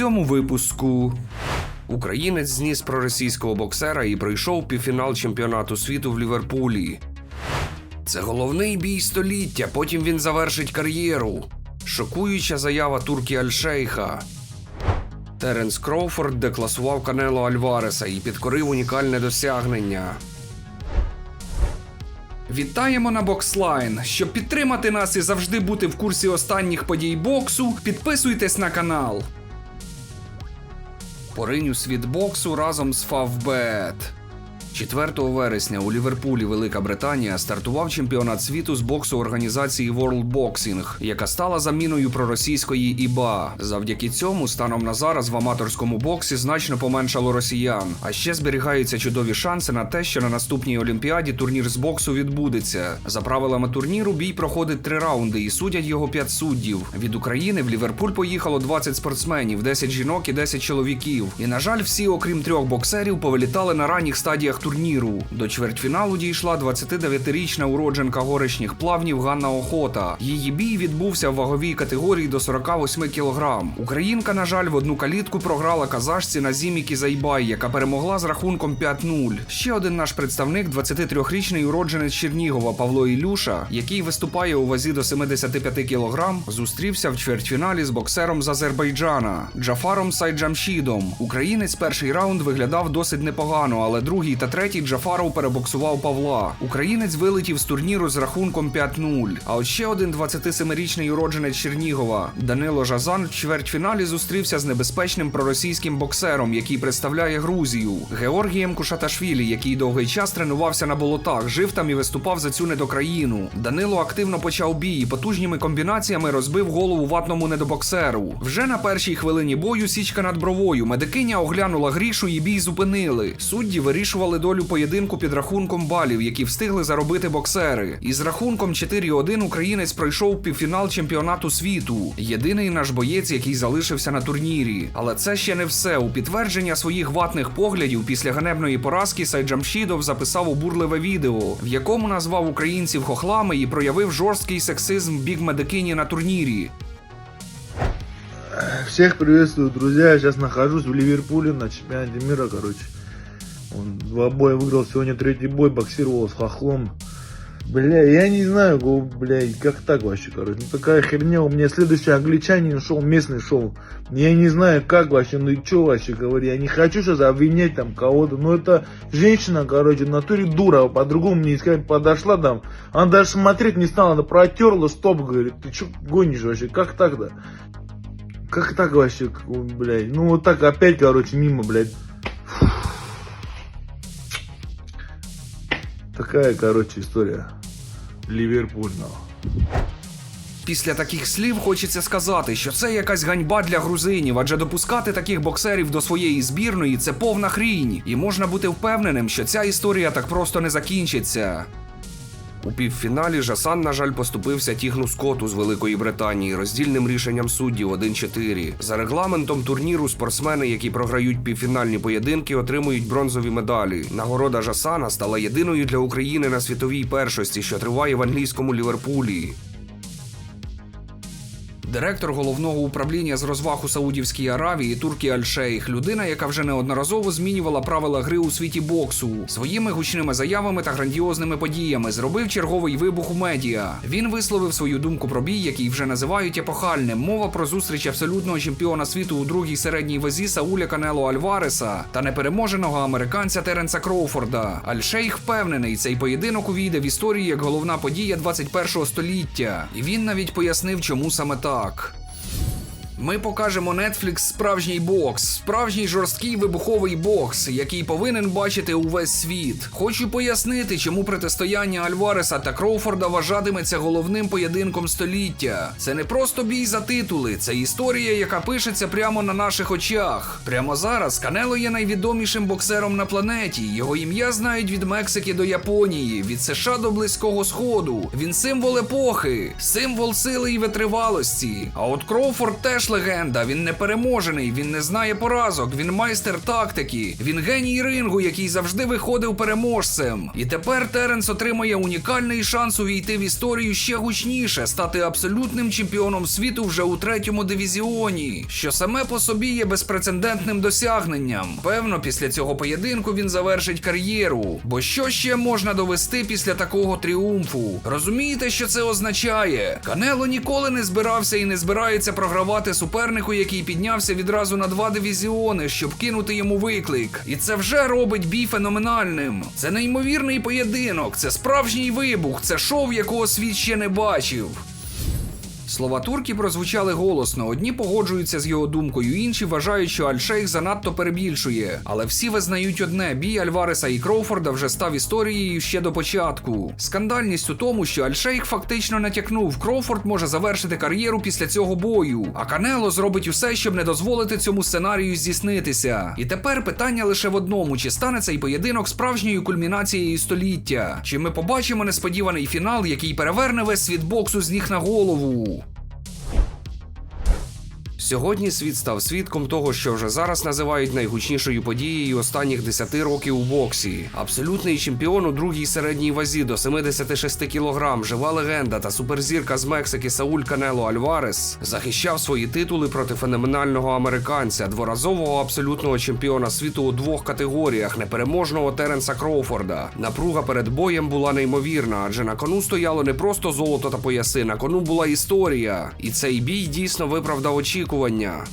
цьому випуску. Українець зніс проросійського боксера і пройшов півфінал чемпіонату світу в Ліверпулі. Це головний бій століття, потім він завершить кар'єру. Шокуюча заява турки Альшейха. Теренс Кроуфорд декласував Канело Альвареса і підкорив унікальне досягнення. Вітаємо на Бокслайн! Щоб підтримати нас і завжди бути в курсі останніх подій боксу, підписуйтесь на канал. Поринь у боксу разом з Favbet. 4 вересня у Ліверпулі, Велика Британія, стартував чемпіонат світу з боксу організації World Boxing, яка стала заміною проросійської ІБА. Завдяки цьому, станом на зараз в аматорському боксі значно поменшало росіян. А ще зберігаються чудові шанси на те, що на наступній олімпіаді турнір з боксу відбудеться. За правилами турніру, бій проходить три раунди і судять його п'ять суддів. Від України в Ліверпуль поїхало 20 спортсменів, 10 жінок і 10 чоловіків. І на жаль, всі, окрім трьох боксерів, повилітали на ранніх стадіях турніру. До чвертьфіналу дійшла 29-річна уродженка горишніх плавнів Ганна Охота. Її бій відбувся в ваговій категорії до 48 кг. Українка, на жаль, в одну калітку програла казашці Назімі Кізайбай, яка перемогла з рахунком 5-0. Ще один наш представник, 23-річний уродженець Чернігова Павло Ілюша, який виступає у вазі до 75 кг, зустрівся в чвертьфіналі з боксером з Азербайджана Джафаром Сайджамшідом. Українець перший раунд виглядав досить непогано, але другий та третій Джафаров перебоксував Павла. Українець вилетів з турніру з рахунком 5-0. А от ще один 27-річний уродженець Чернігова Данило Жазан в чвертьфіналі зустрівся з небезпечним проросійським боксером, який представляє Грузію, Георгієм Кушаташвілі, який довгий час тренувався на болотах, жив там і виступав за цю недокраїну. Данило активно почав бій і потужніми комбінаціями розбив голову ватному недобоксеру. Вже на першій хвилині бою січка над бровою. Медикиня оглянула грішу і бій зупинили. Судді вирішували долю поєдинку під рахунком балів, які встигли заробити боксери. Із рахунком 4-1 українець пройшов півфінал чемпіонату світу. Єдиний наш боєць, який залишився на турнірі. Але це ще не все. У підтвердження своїх ватних поглядів після ганебної поразки Сайджамшідов записав обурливе відео, в якому назвав українців хохлами і проявив жорсткий сексизм бік медикині на турнірі. Всех приветствую, друзья. Я сейчас нахожусь в Ливерпуле на чемпионате мира, короче. Он два боя выиграл, сегодня третий бой, боксировал с хохлом. Бля, я не знаю, бля, как так вообще, короче. Ну такая херня, у меня следующий англичанин шел, местный шел. Я не знаю, как вообще, ну и что вообще говорю. Я не хочу сейчас обвинять там кого-то, но это женщина, короче, в натуре дура, по-другому мне сказать, подошла там. Она даже смотреть не стала, она протерла, стоп, говорит, ты что гонишь вообще, как так-то? Как так вообще, блядь? Ну вот так опять, короче, мимо, блядь. Такая, короче, история. Ливерпуль, ну. Після таких слів хочеться сказати, що це якась ганьба для грузинів, адже допускати таких боксерів до своєї збірної це повна хрінь, і можна бути впевненим, що ця історія так просто не закінчиться. У півфіналі Жасан, на жаль, поступився Тігну Скоту з Великої Британії роздільним рішенням суддів 1-4. За регламентом турніру спортсмени, які програють півфінальні поєдинки, отримують бронзові медалі. Нагорода Жасана стала єдиною для України на світовій першості, що триває в англійському Ліверпулі. Директор головного управління з розваг у Саудівській Аравії Туркі Аль-Шейх, людина, яка вже неодноразово змінювала правила гри у світі боксу своїми гучними заявами та грандіозними подіями, зробив черговий вибух у медіа. Він висловив свою думку про бій, який вже називають епохальним. Мова про зустріч абсолютного чемпіона світу у другій середній вазі Сауля Канело Альвареса та непереможеного американця Теренса Кроуфорда. Аль-Шейх впевнений, цей поєдинок увійде в історію як головна подія 21-го століття, і він навіть пояснив, чому саме так так. Ми покажемо Netflix справжній бокс, справжній жорсткий вибуховий бокс, який повинен бачити увесь світ. Хочу пояснити, чому протистояння Альвареса та Кроуфорда вважатиметься головним поєдинком століття. Це не просто бій за титули, це історія, яка пишеться прямо на наших очах. Прямо зараз Канело є найвідомішим боксером на планеті. Його ім'я знають від Мексики до Японії, від США до Близького Сходу. Він символ епохи, символ сили і витривалості. А от Кроуфорд теж легенда, він непереможений, він не знає поразок, він майстер тактики, він геній рингу, який завжди виходив переможцем. І тепер Теренс отримує унікальний шанс увійти в історію ще гучніше, стати абсолютним чемпіоном світу вже у третьому дивізіоні, що саме по собі є безпрецедентним досягненням. Певно, після цього поєдинку він завершить кар'єру. Бо що ще можна довести після такого тріумфу? Розумієте, що це означає? Канело ніколи не збирався і не збирається програвати супернику, який піднявся відразу на два дивізіони, щоб кинути йому виклик. І це вже робить бій феноменальним. Це неймовірний поєдинок, це справжній вибух, це шоу, якого світ ще не бачив. Слова турки прозвучали голосно. Одні погоджуються з його думкою, інші вважають, що Альшейх занадто перебільшує. Але всі визнають одне: бій Альвареса і Кроуфорда вже став історією ще до початку. Скандальність у тому, що Альшейх фактично натякнув, Кроуфорд може завершити кар'єру після цього бою. А Канело зробить усе, щоб не дозволити цьому сценарію здійснитися. І тепер питання лише в одному: чи стане цей поєдинок справжньою кульмінацією століття? Чи ми побачимо несподіваний фінал, який переверне весь світ боксу з ніг на голову? Сьогодні світ став свідком того, що вже зараз називають найгучнішою подією останніх 10 років у боксі. Абсолютний чемпіон у другій середній вазі до 76 кг, жива легенда та суперзірка з Мексики Сауль Канело Альварес захищав свої титули проти феноменального американця, дворазового абсолютного чемпіона світу у двох категоріях, непереможного Теренса Кроуфорда. Напруга перед боєм була неймовірна, адже на кону стояло не просто золото та пояси, на кону була історія. І цей бій дійсно виправдав очікування.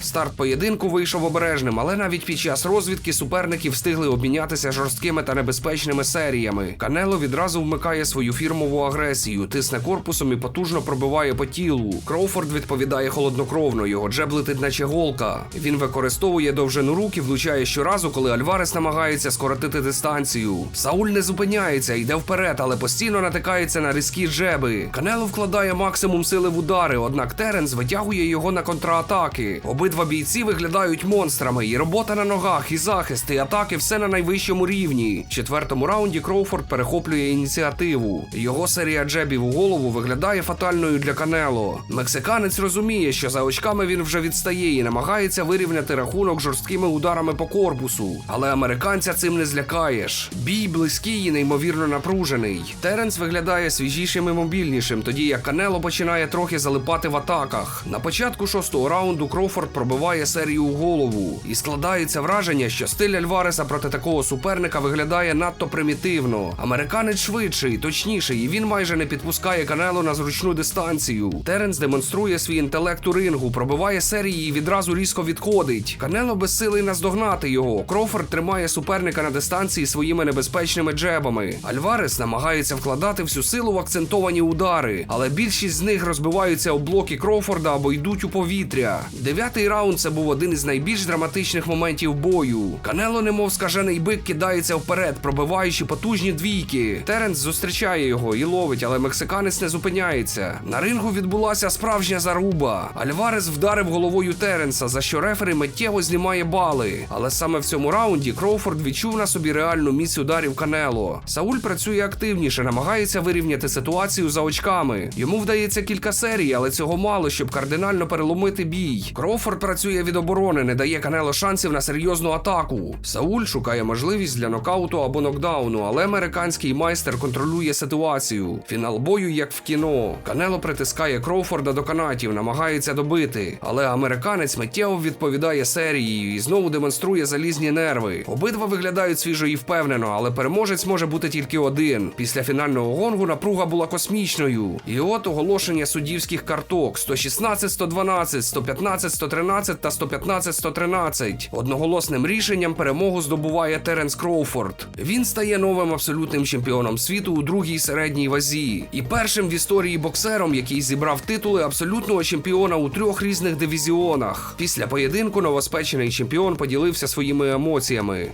Старт поєдинку вийшов обережним, але навіть під час розвідки суперники встигли обмінятися жорсткими та небезпечними серіями. Канело відразу вмикає свою фірмову агресію, тисне корпусом і потужно пробиває по тілу. Кроуфорд відповідає холоднокровно, його джеб летить наче голка. Він використовує довжину рук і влучає щоразу, коли Альварес намагається скоротити дистанцію. Сауль не зупиняється, йде вперед, але постійно натикається на різкі джеби. Канело вкладає максимум сили в удари, однак Теренс витягує його на контратаки. Обидва бійці виглядають монстрами, і робота на ногах, і захист, і атаки все на найвищому рівні. В четвертому раунді Кроуфорд перехоплює ініціативу. Його серія джебів у голову виглядає фатальною для Канело. Мексиканець розуміє, що за очками він вже відстає і намагається вирівняти рахунок жорсткими ударами по корпусу. Але американця цим не злякаєш. Бій близький і неймовірно напружений. Теренс виглядає свіжішим і мобільнішим, тоді як Канело починає трохи залипати в атаках. На початку шостого раунду Кроуфорд пробиває серію у голову, і складається враження, що стиль Альвареса проти такого суперника виглядає надто примітивно. Американець швидший, точніший, і він майже не підпускає Канело на зручну дистанцію. Теренс демонструє свій інтелект у рингу, пробиває серії і відразу різко відходить. Канело безсилий наздогнати його. Кроуфорд тримає суперника на дистанції своїми небезпечними джебами. Альварес намагається вкладати всю силу в акцентовані удари, але більшість з них розбиваються об блоки Кроуфорда або йдуть у повітря. Дев'ятий раунд це був один із найбільш драматичних моментів бою. Канело, немов скажений бик, кидається вперед, пробиваючи потужні двійки. Теренс зустрічає його і ловить, але мексиканець не зупиняється. На рингу відбулася справжня заруба. Альварес вдарив головою Теренса, за що рефері миттєво знімає бали. Але саме в цьому раунді Кроуфорд відчув на собі реальну міць ударів Канело. Сауль працює активніше, намагається вирівняти ситуацію за очками. Йому вдається кілька серій, але цього мало, щоб кардинально переломити бій. Кроуфорд працює від оборони, не дає Канело шансів на серйозну атаку. Сауль шукає можливість для нокауту або нокдауну, але американський майстер контролює ситуацію. Фінал бою, як в кіно. Канело притискає Кроуфорда до канатів, намагається добити. Але американець миттєво відповідає серією і знову демонструє залізні нерви. Обидва виглядають свіжо і впевнено, але переможець може бути тільки один. Після фінального гонгу напруга була космічною. І от оголошення суддівських карток: 116, 112, 115, 113 та 115, 113. Одноголосним рішенням перемогу здобуває Теренс Кроуфорд. Він стає новим абсолютним чемпіоном світу у другій середній вазі і першим в історії боксером, який зібрав титули абсолютного чемпіона у трьох різних дивізіонах. Після поєдинку новоспечений чемпіон поділився своїми емоціями.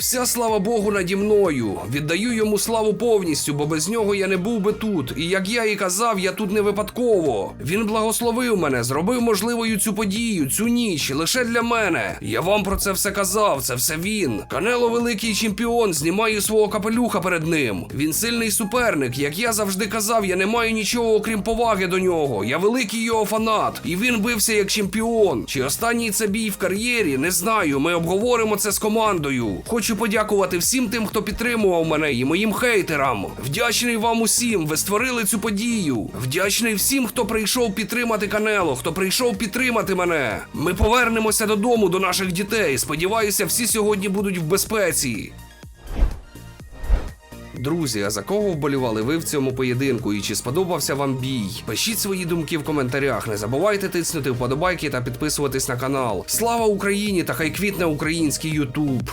Вся слава Богу наді мною. Віддаю йому славу повністю, бо без нього я не був би тут. І як я і казав, я тут не випадково. Він благословив мене, зробив можливою цю подію, цю ніч лише для мене. Я вам про це все казав. Це все він. Канело великий чемпіон. Знімаю свого капелюха перед ним. Він сильний суперник. Як я завжди казав, я не маю нічого окрім поваги до нього. Я великий його фанат, і він бився як чемпіон. Чи останній це бій в кар'єрі? Не знаю. Ми обговоримо це з командою. Хочу подякувати всім тим, хто підтримував мене, і моїм хейтерам. Вдячний вам усім. Ви створили цю подію. Вдячний всім, хто прийшов підтримати Канело, хто прийшов підтримати мене. Ми повернемося додому до наших дітей. Сподіваюся, всі сьогодні будуть в безпеці. Друзі, а за кого вболівали ви в цьому поєдинку і чи сподобався вам бій? Пишіть свої думки в коментарях. Не забувайте тиснути вподобайки та підписуватись на канал. Слава Україні та хай квітне український Ютуб!